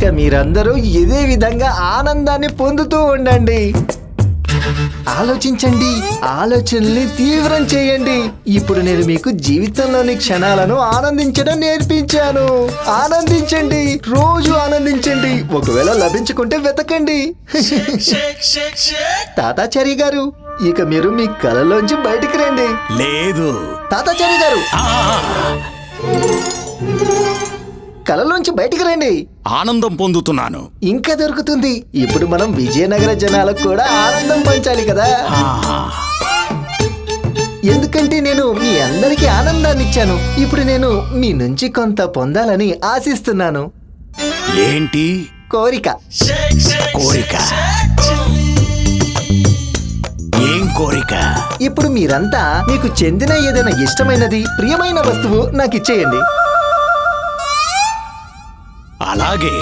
ఇక మీరందరూ ఇదే విధంగా ఆనందాన్ని పొందుతూ ఉండండి. ఆలోచించండి ఆలోచనల్ని తీవ్రం చేయండి. ఇప్పుడు నేను మీకు జీవితంలోని క్షణాలను ఆనందించడం నేర్పించాను. ఆనందించండి రోజు ఆనందించండి. ఒకవేళ లభించుకుంటే వెతకండి. తాతాచారి గారు ఇక మీరు మీ కలలోంచి బయటికి రండి. లేదు. తాతాచారి గారు. కలలోంచి బయటికి రండి. ఆనందం పొందుతున్నాను. ఇంకా దొరుకుతుంది. ఇప్పుడు మనం విజయనగర జనాలకు కూడా ఆనందం పంచాలి కదా. ఎందుకంటే నేను మీ అందరికీ ఆనందాన్ని ఇచ్చాను. ఇప్పుడు నేను మీ నుంచి కొంత పొందాలని ఆశిస్తున్నాను. ఏంటి? కోరిక. కోరిక. ఏం కోరిక? ఇప్పుడు మీరంతా మీకు చెందిన ఏదైనా ఇష్టమైనది ప్రియమైన వస్తువు నాకు ఇచ్చేయండి. అలాగే.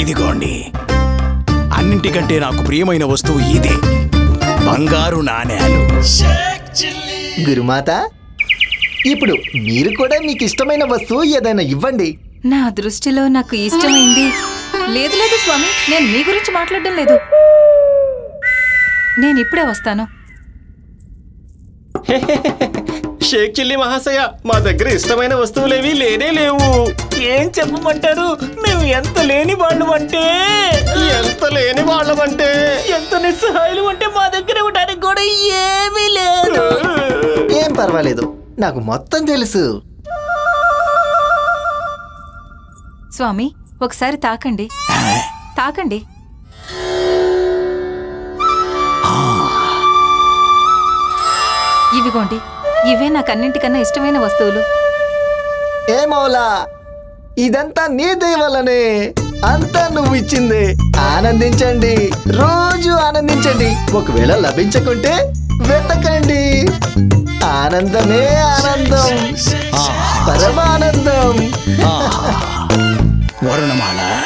ఇదిగోండి అన్నింటికంటే నాకు ప్రియమైన వస్తువు ఇదే. బంగారు నాణేలు. గురుమాత ఇప్పుడు మీరు కూడా మీకు ఇష్టమైన వస్తువు ఏదైనా ఇవ్వండి. నా దృష్టిలో నాకు ఇష్టమైంది. లేదు లేదు స్వామి నేను మీ గురించి మాట్లాడడం లేదు. నేను ఇప్పుడే వస్తాను. షేక్ చిల్లి మహాశయ మా దగ్గర ఇష్టమైన వస్తువులేవి లేనే లేవు. ఏం చెప్పమంటారు? మేము ఎంత లేని వాళ్ళం అంటే ఎంత లేని వాళ్ళమంటే? ఎంత నిస్సహాయులు అంటే మా దగ్గర ఇవ్వడానికి కూడా ఏమీ లేదు. ఏం పర్వాలేదు నాకు మొత్తం తెలుసు. స్వామి ఒకసారి తాకండి. తాకండి. ఇవిగోండి ఇవే నాకు అన్నింటికన్నా ఇష్టమైన వస్తువులు. ఏ మౌలా ఇదంతా నీ దయ వల్లనే అంతా నువ్వు ఇచ్చింది ఆనందించండి రోజు ఆనందించండి. ఒకవేళ లభించకుంటే వెతకండి. ఆనందమే ఆనందం. పరమానందం. వరుణమాల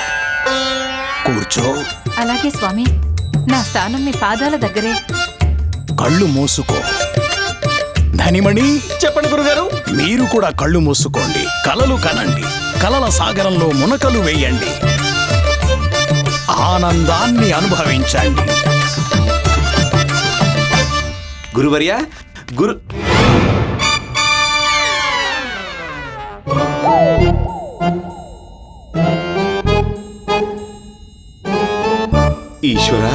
కూర్చో. అలాగే స్వామి నా స్థానం మీ పాదాల దగ్గరే. కళ్ళు మూసుకో. ధనిమణి చెప్పండి గురుగారు. మీరు కూడా కళ్ళు మూసుకోండి కలలు కనండి కలల సాగరంలో మునకలు వేయండి. ఆనందాన్ని అనుభవించండి. గురువర్య గురు ఈశ్వరా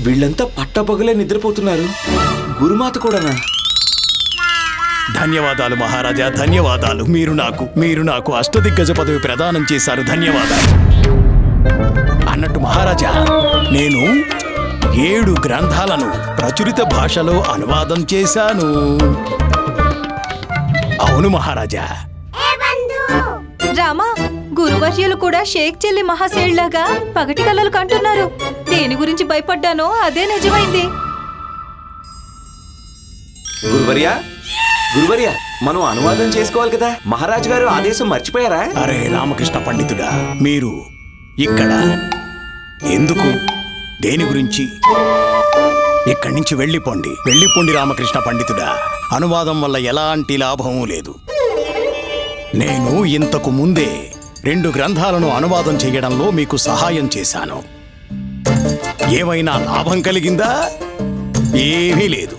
వీళ్ళంతా పట్టపగలే నిద్రపోతున్నారు. గురుమాత కూడానా? ధన్యవాదాలు మహారాజా ధన్యవాదాలు. మీరు నాకు మీరు నాకు అష్టదిగ్గజ పదవి ప్రదానం చేశారు. ధన్యవాదాలు. అన్నట్టు మహారాజా నేను ఏడు గ్రంథాలను ప్రచురిత భాషలో అనువాదం చేశాను. అవును మహారాజా. రామా గురువర్యులు కూడా షేక్ చెల్లి మహాశయుళ్ళాగా పగటి కలలు కంటున్నారు. దేని గురించి భయపడ్డానో అదే నిజమైంది. గురువర్య గురువర్య మనం అనువాదం చేసుకోవాలి కదా? మహారాజు గారు ఆదేశం మర్చిపోయారా? అరే రామకృష్ణ పండితుడా మీరు ఇక్కడ ఎందుకు దేని గురించి? ఇక్కడి నుంచి వెళ్ళిపోండి. వెళ్ళిపోండి రామకృష్ణ పండితుడా. అనువాదం వల్ల ఎలాంటి లాభం లేదు. నేను ఇంతకు ముందే రెండు గ్రంథాలను అనువాదం చేయడంలో మీకు సహాయం చేశాను. ఏమైనా లాభం కలిగిందా? ఏమీ లేదు.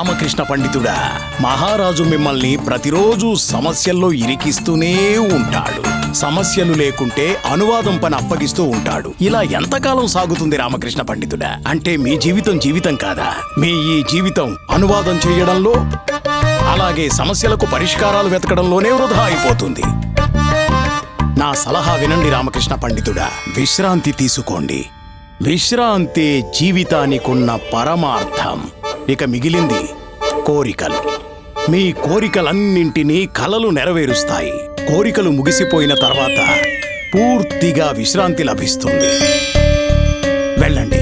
రామకృష్ణ పండితుడా మహారాజు మిమ్మల్ని ప్రతిరోజు సమస్యల్లో ఇరికిస్తూనే ఉంటాడు. సమస్యలు లేకుంటే అనువాదం పని అప్పగిస్తూ ఉంటాడు. ఇలా ఎంతకాలం సాగుతుంది రామకృష్ణ పండితుడా? అంటే మీ జీవితం జీవితం కాదా? మీ ఈ జీవితం అనువాదం చేయడంలో అలాగే సమస్యలకు పరిష్కారాలు వెతకడంలోనే వృధా అయిపోతుంది. నా సలహా వినండి రామకృష్ణ పండితుడా విశ్రాంతి తీసుకోండి. విశ్రాంతి జీవితానికున్న పరమార్థం. ఇక మిగిలింది కోరికలు. మీ కోరికలన్నింటినీ కలలు నెరవేరుస్తాయి. కోరికలు ముగిసిపోయిన తర్వాత పూర్తిగా విశ్రాంతి లభిస్తుంది. వెళ్ళండి.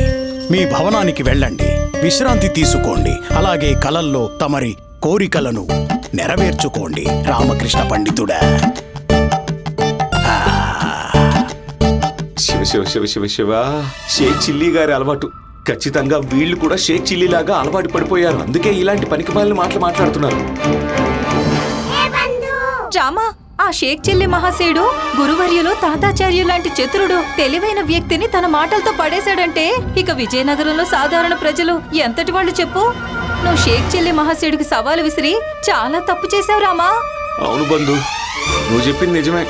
మీ భవనానికి వెళ్ళండి. విశ్రాంతి తీసుకోండి. అలాగే కలల్లో తమరి కోరికలను నెరవేర్చుకోండి. రామకృష్ణ పండితుడా. శివ శివ శివ శివ శివ. షేక్ చిల్లి గారి అలవాటు. ఖచ్చితంగా వీళ్ళు కూడా షేక్ చిల్లీలాగా అలవాటు పడిపోయారు. అందుకే ఇలాంటి పనికిమాలిన మాటలు మాట్లాడుతున్నారు. రామా ఆ షేక్ చెల్లి మహాశయుడు గురువర్యులు తాతాచార్యు లాంటి చతురుడు తెలివైన వ్యక్తిని తన మాటలతో పడేశాడంటే ఇక విజయనగరంలో సాధారణ ప్రజలు ఎంతటి వాళ్ళు చెప్పు? నువ్వు షేక్ చెల్లి మహాశయుడికి సవాలు విసిరి చాలా తప్పు చేశావు రామా. అవును బంధు నువ్వు చెప్పింది నిజమే.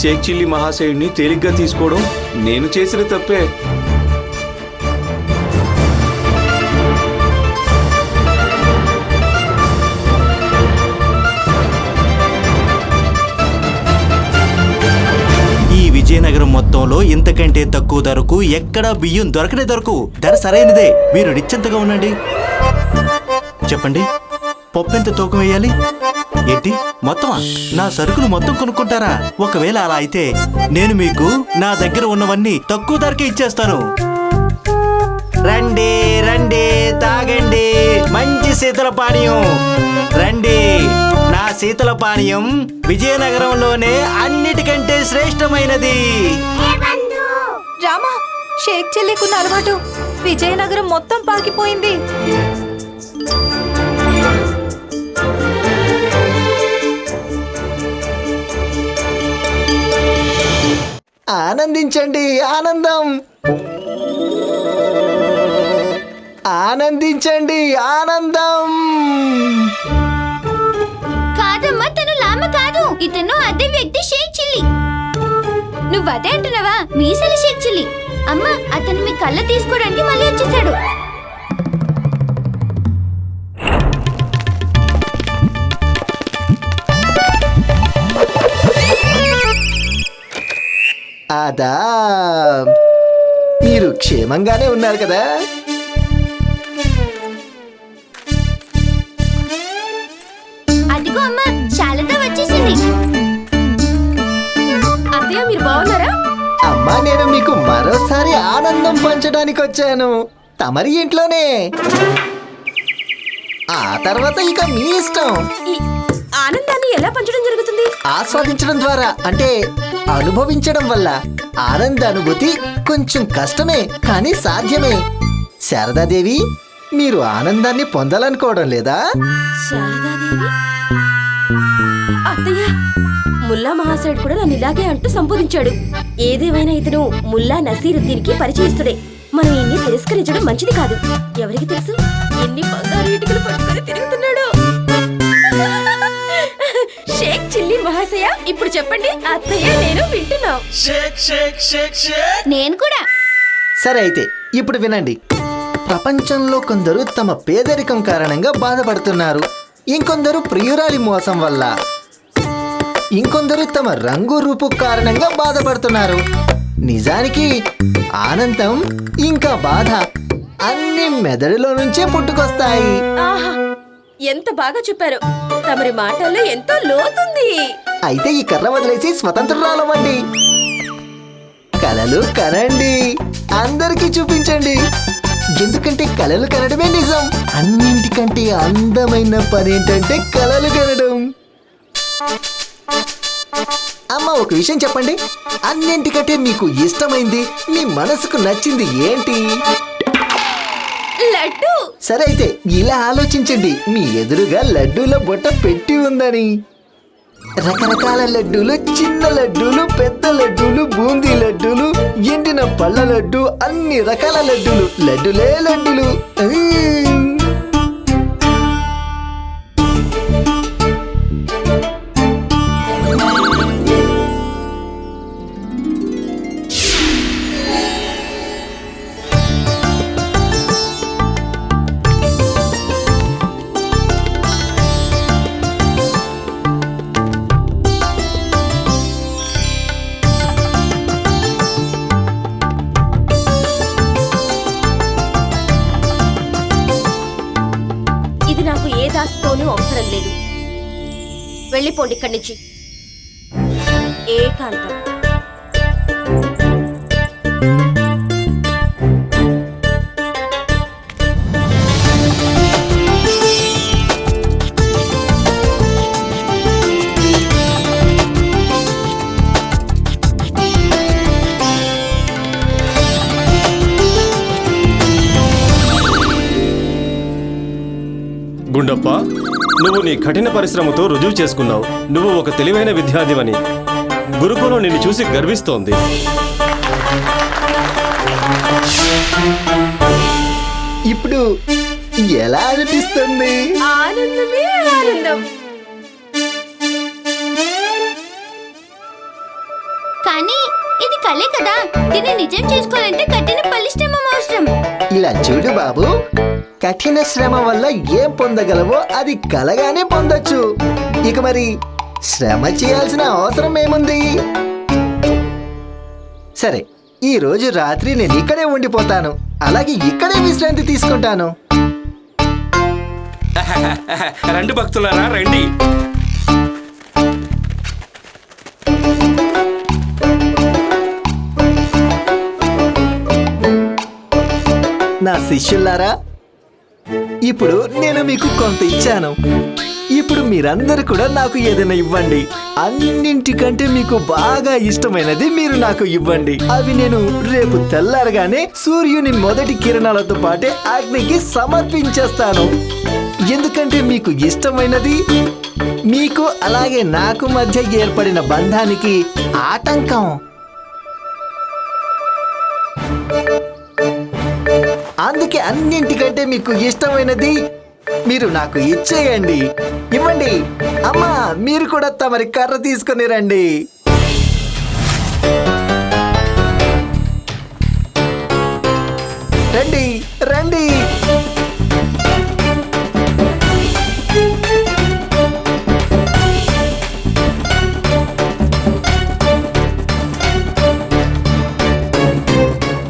షేక్ చిల్లీ మహాశయుడిని తేలిగ్గా తీసుకోవడం నేను చేసిన తప్పే. ప్రాంతంలో మొత్తంలో ఇంతకంటే తక్కువ ధరకు ఎక్కడా బియ్యం దొరకనే దొరకు. ధర సరైనదే. మీరు నిశ్చింతగా ఉండండి. చెప్పండి. పప్పు ఎంత తూకం వేయాలి? ఏంటి? మొత్తమా? నా సరుకులు మొత్తం కొనుక్కుంటారా? ఒకవేళ అలా అయితే నేను మీకు నా దగ్గర ఉన్నవన్నీ తక్కువ ధరకే ఇచ్చేస్తాను. రండి రండి తాగండి. మంచి శీతల పానీయం రండి. శీతల పానీయం విజయనగరంలోనే అన్నిటికంటే శ్రేష్టమైనది. రామా షేక్ చెల్లికున్న అలవాటు విజయనగరం మొత్తం పాకిపోయింది. ఆనందించండి ఆనందం. ఆనందించండి ఆనందం. ఇతను అదే వ్యక్తి షేక్ చిల్లి. నువ్వు అదే అంటున్నావా? మీసల షేక్ చిల్లి. అమ్మా అతను మీ కళ్ళ తీసుకోవడానికి మళ్ళీ వచ్చేసాడు. అదా. మీరు క్షేమంగానే ఉన్నారు కదా. నేను మీకు మరోసారి ఆనందం పంచడానికి వచ్చాను తమరి ఇంట్లోనే. ఆ తర్వాత ఇక మీ ఇష్టం. ఆనందాన్ని ఎలా పంచడం జరుగుతుంది? ఆస్వాదించడం ద్వారా అంటే అనుభవించడం వల్ల. ఆనంద అనుభూతి కొంచెం కష్టమే కానీ సాధ్యమే. శారదాదేవి మీరు ఆనందాన్ని పొందాలనుకోవడం లేదా? శారదాదేవి? అత్తయ్య ముల్లా మహాశయుడు కూడా నన్ను ఇలాగే అంటూ సంబోధించాడు. ఏదేమైనా ఇతను ముల్లా నసీరుద్దీన్కి పరిచయిస్తుడే. మనం ఇన్ని తిరస్కరించడం మంచిది కాదు. ఎవరికి తెలుసు? ఎన్ని బంగారు ఇటుకలు పట్టుకొని తిరుగుతున్నాడు. షేక్ చిల్లి మహాశయ ఇప్పుడు చెప్పండి. అత్తయ్య నేను వింటున్నాం. నేను కూడా. సరే అయితే ఇప్పుడు వినండి. ప్రపంచంలో కొందరు తమ పేదరికం కారణంగా బాధపడుతున్నారు. ఇంకొందరు ప్రియురాలి మోసం వల్ల. ఇంకొందరు తమ రంగు రూపు కారణంగా బాధపడుతున్నారు. నిజానికి ఆనందం ఇంకా బాధ అన్ని మెదడులో నుంచే పుట్టుకొస్తాయి. ఆహా ఎంత బాగా చెప్పారు. తమరి మాటల్లో ఎంతో లోతుంది. అయితే ఈ కర్ర వదిలేసి స్వతంత్రురాలవ్వండి కలలు కనండి. అందరికీ చూపించండి. ఎందుకంటే కలలు కనడమే నిజం. అన్నింటికంటే అందమైన పని ఏంటంటే కలలు కనడం. అమ్మ ఒక విషయం చెప్పండి. అన్నింటికంటే మీకు ఇష్టమైంది మీ మనసుకు నచ్చింది ఏంటి? లడ్డు. సరే అయితే ఇలా ఆలోచించండి. మీ ఎదురుగా లడ్డూల బొట్ట పెట్టి ఉందని. రకరకాల లడ్డూలు చిన్న లడ్డూలు పెద్ద లడ్డూలు బూందీ లడ్డూలు ఎండిన పళ్ళ లడ్డు అన్ని రకాల లడ్డూలు. లడ్డులే లడ్డులు. వెళ్ళిపోండి ఇక్కడి నుంచి. ఏకాంతం. గుండప్ప నువ్వు నీ కఠిన పరిశ్రమతో రుజువు చేసుకున్నావు. నువ్వు ఒక తెలివైన విద్యార్థివని. గురుకులం నిన్ను చూసి గర్విస్తోంది. ఇప్పుడు ఎలా అనిపిస్తుంది? ఆనందమే ఆనందం? కానీ ఇది కలే కదా. దీన్ని నిజం చేసుకోవాలంటే కఠిన పరిశ్రమ అవసరం. ఇలా చూడు బాబు కఠిన శ్రమ వల్ల ఏం పొందగలవో అది కలగానే పొందొచ్చు. ఇక మరి శ్రమ చేయాల్సిన అవసరం ఏముంది? సరే ఈ రోజు రాత్రి నేను ఇక్కడే ఉండిపోతాను. అలాగే ఇక్కడే విశ్రాంతి తీసుకుంటాను. రండి భక్తులారా రండి. నా శిష్యులారా ఇప్పుడు నేను మీకు కొంత ఇచ్చాను. ఇప్పుడు మీరందరూ కూడా నాకు ఏదైనా ఇవ్వండి. అన్నింటికంటే మీకు బాగా ఇష్టమైనది మీరు నాకు ఇవ్వండి. అవి నేను రేపు తెల్లారగానే సూర్యుని మొదటి కిరణాలతో పాటే అగ్నికి సమర్పించేస్తాను. ఎందుకంటే మీకు ఇష్టమైనది మీకు అలాగే నాకు మధ్య ఏర్పడిన బంధానికి ఆటంకం. అన్నింటికంటే మీకు ఇష్టమైనది మీరు నాకు ఇచ్చేయండి. ఇవ్వండి. అమ్మా మీరు కూడా తమరి కర్ర తీసుకొని రండి. రండి రండి.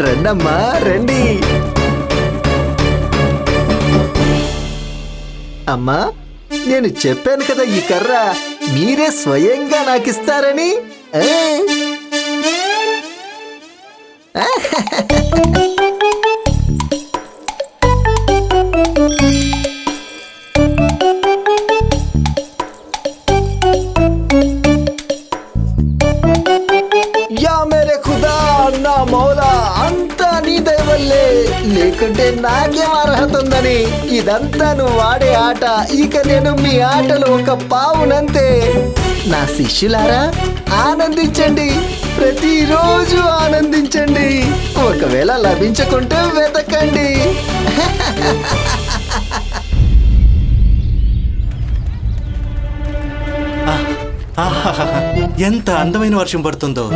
రండమ్మా రండి. అమ్మా నేను చెప్పాను కదా ఈ కర్ర మీరే స్వయంగా నాకు నీ దయవల్లే లేకుంటే నాకేం అర్హత ఉందని ఇదంతా నువ్వు ఆడే ఆట. ఇక నేను మీ ఆటలో ఒక పావునంతే. నా శిష్యులారా ఆనందించండి. ప్రతిరోజు ఆనందించండి. ఒకవేళ లభించకుంటే వెతకండి. ఎంత అందమైన వర్షం పడుతుందో.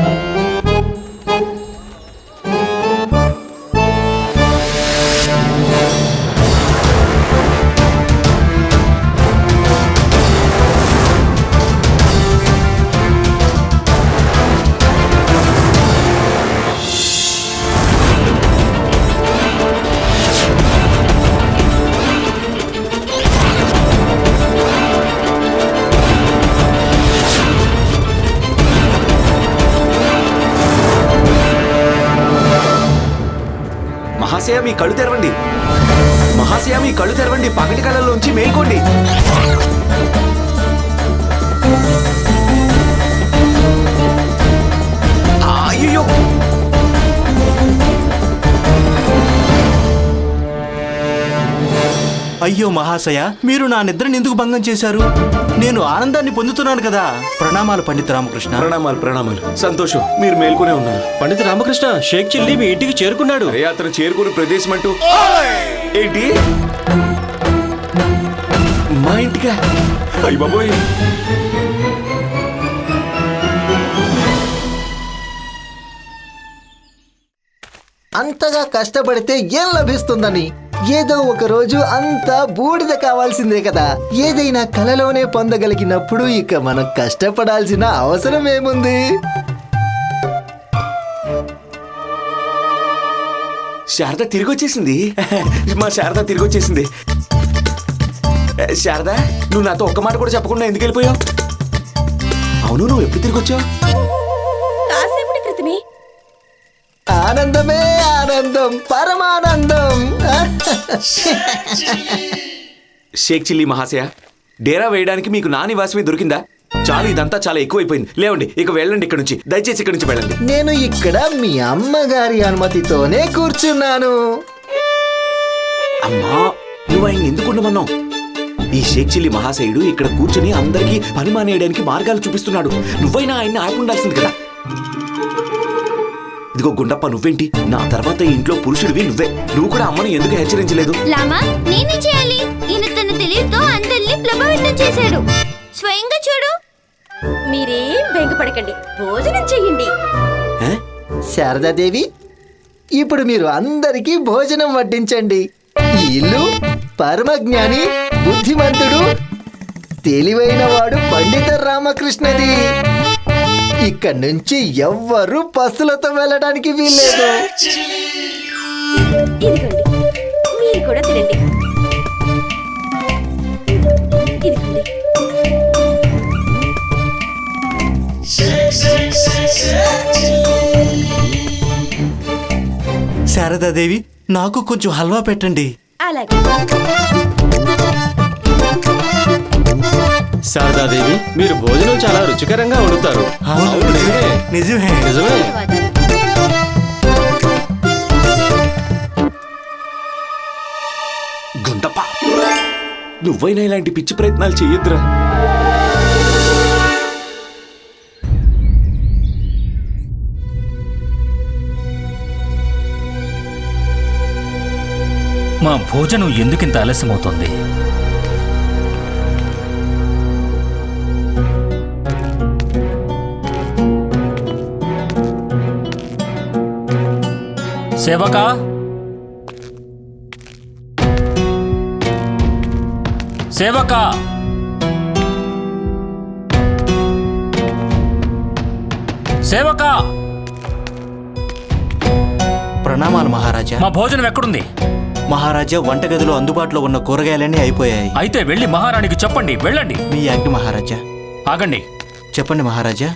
మహాశయ మీ కళ్ళు తెరవండి. మహాశయ మీ కళ్ళు తెరవండి. పగటి కళ్ళలోంచి మేల్కోండి. అయ్యో అయ్యో మహాశయ మీరు నా నిద్రని ఎందుకు భంగం చేశారు? నేను ఆనందాన్ని పొందుతున్నాను కదా. ప్రణామాలు పండిత రామకృష్ణ. ప్రణామాలు ప్రణామాలు. సంతోషం మీరు మేల్కొనే ఉన్నారు. పండిత రామకృష్ణ షేక్ చిల్లి మీ ఇంటికి చేరుకున్నాడు. అరే అతను చేరుకునే ప్రదేశం అంటూ. ఏంటి? మా ఇంటికా? అయ్య బాబోయ్. అంతగా కష్టపడితే ఏం లభిస్తుందని? ఏదో ఒక రోజు అంతా బూడిద కావాల్సిందే కదా. ఏదైనా కలలోనే పొందగలిగినప్పుడు ఇక మనం కష్టపడాల్సిన అవసరం ఏముంది? శారద తిరిగి వచ్చేసింది మా శారద తిరిగి వచ్చేసింది శారద నువ్వు నాతో ఒక్క మాట కూడా చెప్పకుండా ఎందుకు వెళ్ళిపోయావు? అవును నువ్వు ఎప్పుడు తిరిగి వచ్చావు ఆనందమే! ఆనందం పరమానందం. షేక్ చిల్లి మహాశయ డేరా వేయడానికి మీకు నా నివాసమే దొరికిందా? చాలు ఇదంతా చాలా ఎక్కువైపోయింది. లేవండి ఇక వెళ్ళండి ఇక్కడ నుంచి. దయచేసి ఇక్కడ నుంచి వెళ్ళండి. నేను ఇక్కడ మీ అమ్మగారి అనుమతితోనే కూర్చున్నాను. అమ్మా నువ్వు ఆయన ఎందుకు ఉండమన్నావు? ఈ షేక్ చిల్లి మహాశయుడు ఇక్కడ కూర్చుని అందరికీ పని మానేయడానికి మార్గాలు చూపిస్తున్నాడు. నువ్వైనా ఆయన్ని ఆపి ఉండాల్సింది కదా. ఇదిగో గుండప్ప నువ్వేంటి? నా తర్వాత ఇంట్లో పురుషుడివి నువ్వే. నువ్వు కూడా అమ్మని ఎందుకు హెచ్చరించలేదు? లామా నేనేం చేయాలి? ఈయన తన తెలివితో అందరినీ ప్రభావితం చేశాడు. స్వయంగా చూడు. మీరేం బెంగపడకండి. భోజనం చెయ్యండి. ఏ? శారదాదేవి ఇప్పుడు మీరు అందరికీ భోజనం వడ్డించండి. ఈ ఇల్లు పరమజ్ఞాని బుద్ధిమంతుడు తెలివైనవాడు పండిత రామకృష్ణది. ఇక్కడ నుంచి ఎవ్వరూ పస్తులతో వెళ్ళడానికి వీల్లేదు. ఇదిగోండి. మీరు కూడా తినండి. ఇదిగోండి. శారదాదేవి నాకు కొంచెం హల్వా పెట్టండి. అలాగే. శారదాదేవి మీరు భోజనం చాలా రుచికరంగా వండుతారు. అవును, నిజమే. నిజమే. నిజమే. గుండప్ప నువ్వైనా ఇలాంటి పిచ్చి ప్రయత్నాలు చెయ్యొద్దురా మా భోజనం ఎందుకింత ఆలస్యమవుతోంది? సేవకా? సేవకా? సేవకా? ప్రణామాలు మహారాజా. మా భోజనం ఎక్కడుంది? మహారాజా వంటగదిలో అందుబాటులో ఉన్న కూరగాయలన్నీ అయిపోయాయి. అయితే వెళ్ళి మహారాణికి చెప్పండి వెళ్ళండి. మీ ఆజ్ఞ మహారాజా. ఆగండి. చెప్పండి మహారాజా.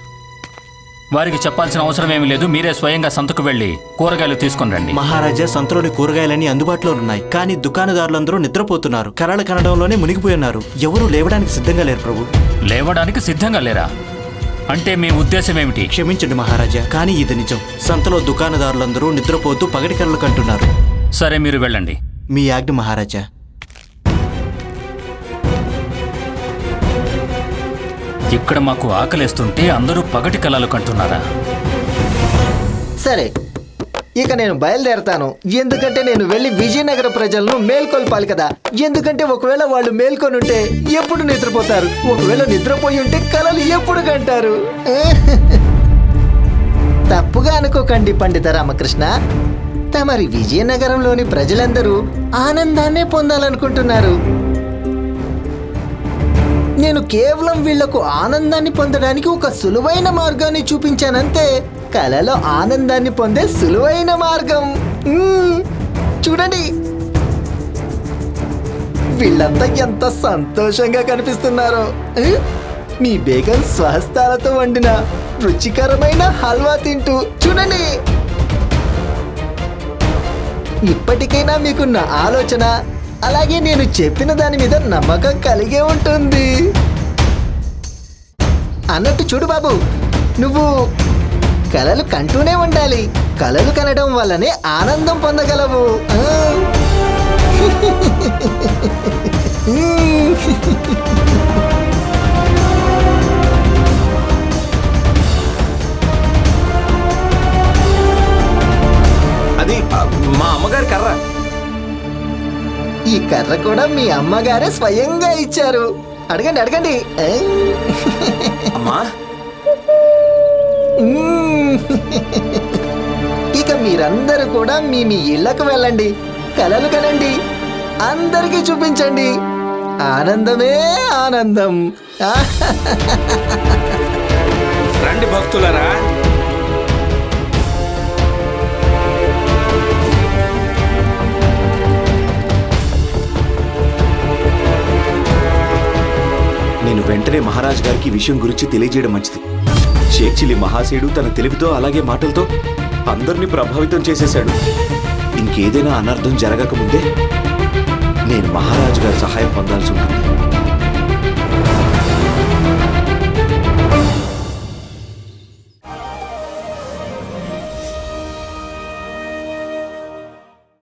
వారికి చెప్పాల్సిన అవసరం ఏమీ లేదు. మీరే స్వయంగా సంతకు వెళ్ళి కూరగాయలు తీసుకొని రండి. మహారాజా సంతలోని కూరగాయలన్నీ అందుబాటులో ఉన్నాయి. కానీ దుకాణదారులందరూ నిద్రపోతున్నారు. కలల కనడంలోనే మునిగిపోయి ఉన్నారు ఎవరూ లేవడానికి సిద్ధంగా లేరు ప్రభు. లేవడానికి సిద్ధంగా లేరా? అంటే మీ ఉద్దేశం ఏమిటి? క్షమించండి మహారాజా కానీ ఇది నిజం. సంతలో దుకాణదారులందరూ నిద్రపోతూ పగటి కలలు కంటున్నారు. సరే మీరు వెళ్ళండి. మీ ఆజ్ఞ మహారాజా. ఇక్కడ మాకు ఆకలేస్తుంటే అందరూ పగటి కళలు కంటున్నారా? సరే ఇక నేను బయలుదేరతాను. ఎందుకంటే నేను వెళ్ళి విజయనగర ప్రజలను మేల్కొల్పాలి కదా. ఎందుకంటే ఒకవేళ వాళ్ళు మేల్కొని ఉంటే ఎప్పుడు నిద్రపోతారు? ఒకవేళ నిద్రపోయి ఉంటే కళలు ఎప్పుడు కంటారు? తప్పుగా అనుకోకండి పండిత రామకృష్ణ. తమరి విజయనగరంలోని ప్రజలందరూ ఆనందాన్నే పొందాలనుకుంటున్నారు. నేను కేవలం వీళ్ళకు ఆనందాన్ని పొందడానికి ఒక సులువైన మార్గాన్ని చూపించానంతే కలలో ఆనందాన్ని పొందే సులువైన మార్గం. చూడండి. వీళ్ళంతా ఎంత సంతోషంగా కనిపిస్తున్నారో. మీ బేగం స్వహస్తాలతో వండిన రుచికరమైన హల్వా తింటూ చూడండి. ఇప్పటికైనా మీకున్న ఆలోచన అలాగే నేను చెప్పిన దాని మీద నమ్మకం కలిగే ఉంటుంది. అన్నట్టు చూడు బాబు నువ్వు కలలు కంటూనే ఉండాలి. కలలు కనడం వల్లనే ఆనందం పొందగలవు. కర్ర కూడా మీ అమ్మగారే స్వయంగా ఇచ్చారు. అడగండి అడగండి? అమ్మా. ఇక మీరందరూ కూడా మీ మీ ఇళ్ళకు వెళ్ళండి. కలలు కనండి. అందరికీ చూపించండి. ఆనందమే ఆనందం. వెంటనే మహారాజ్ గారికి విషయం గురించి తెలియజేయడం మంచిది. షేక్ మహాశయుడు తన తెలివితో అలాగే మాటలతో అందరినీ ప్రభావితం చేసేశాడు. ఇంకేదైనా అనర్థం జరగకముందే నేను మహారాజు గారి సహాయం పొందాల్సి ఉంటుంది.